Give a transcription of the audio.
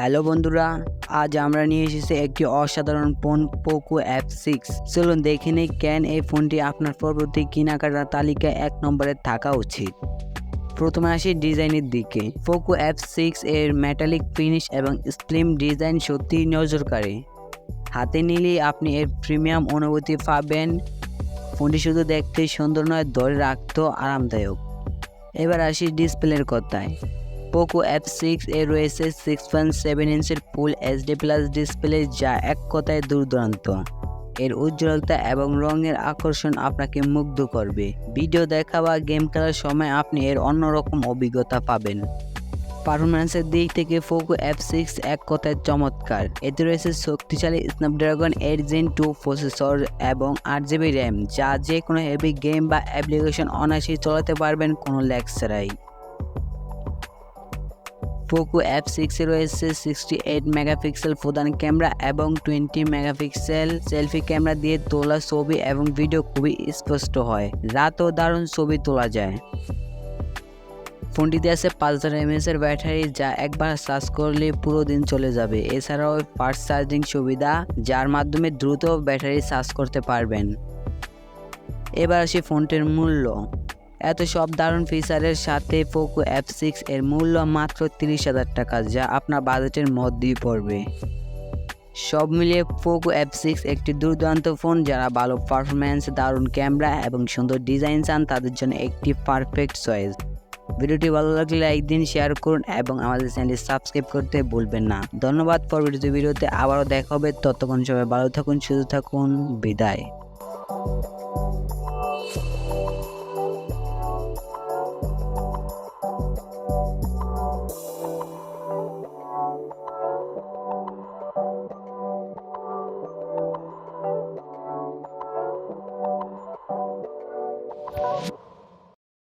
Hello বন্ধুরা, আজ আমরা নিয়ে এসেছি একটি অসাধারণ ফোন পোকো অ্যাপ সিক্স চলুন দেখে নেই কেন এই ফোনটি আপনার পরবর্তী কেনাকাটার তালিকায় এক নম্বরে থাকা উচিত। প্রথমে আসি ডিজাইনের দিকে। পোকো অ্যাপ সিক্স এর মেটালিক ফিনিশ এবং স্লিম ডিজাইন সত্যিই নজরকারী। হাতে নিলেই আপনি এর প্রিমিয়াম অনুভূতি পাবেন। ফোনটি শুধু দেখতে সুন্দর নয়, ধরে রাখতেও আরামদায়ক। এবার আসি ডিসপ্লের কথায়। পোকো অ্যাপ সিক্স এ রয়েছে সিক্স পয়েন্ট সেভেন ইঞ্চের ফুল এইচডি প্লাস ডিসপ্লে যা এক কথায় দুর্দান্ত। এর উজ্জ্বলতা এবং রঙের আকর্ষণ আপনাকে মুগ্ধ করবে। ভিডিও দেখা বা গেম খেলার সময় আপনি এর অন্যরকম অভিজ্ঞতা পাবেন। পারফরম্যান্সের দিক থেকে পোকো অ্যাপ সিক্স এক কথায় চমৎকার। এতে রয়েছে শক্তিশালী Snapdragon eight gen two processor এবং আট জিবি র্যাম যা যে কোনো হেভি গেম বা অ্যাপ্লিকেশন অনায়াসেই চালাতে পারবেন কোনো ল্যাগ ছাড়াই। পোকো অ্যাপ সিক্সে রয়েছে সিক্সটি এইট মেগাপিক্সেল প্রধান ক্যামেরা এবং টোয়েন্টি মেগাপিক্সেল সেলফি ক্যামেরা দিয়ে তোলা ছবি এবং ভিডিও খুবই স্পষ্ট হয়। রাতও দারুণ ছবি তোলা যায়। ফোনটিতে আছে পাঁচ হাজার এমএস এর ব্যাটারি যা একবার চার্জ করলে পুরো দিন চলে যাবে। এছাড়াও ফাস্ট চার্জিং সুবিধা, যার মাধ্যমে দ্রুত ব্যাটারি চার্জ করতে পারবেন। এবার আসি ফোনটির মূল্য। এত সব দারুণ ফিচারের সাথে পোকো অ্যাপ সিক্স এর মূল্য মাত্র তিরিশ হাজার টাকা, যা আপনার বাজেটের মধ্যেই পড়বে। সব মিলিয়ে পোকো অ্যাপ সিক্স একটি দুর্দান্ত ফোন যারা ভালো পারফরম্যান্স দারুণ ক্যামেরা এবং সুন্দর ডিজাইন চান, তাদের জন্য একটি পারফেক্ট চয়েস ভিডিওটি ভালো লাগলে লাইক দিন শেয়ার করুন এবং আমাদের চ্যানেলটি সাবস্ক্রাইব করতে ভুলবেন না। ধন্যবাদ, পরবর্তী ভিডিওতে আবারও দেখা হবে। ততক্ষণ সবাই ভালো থাকুন, সুস্থ থাকুন, বিদায়।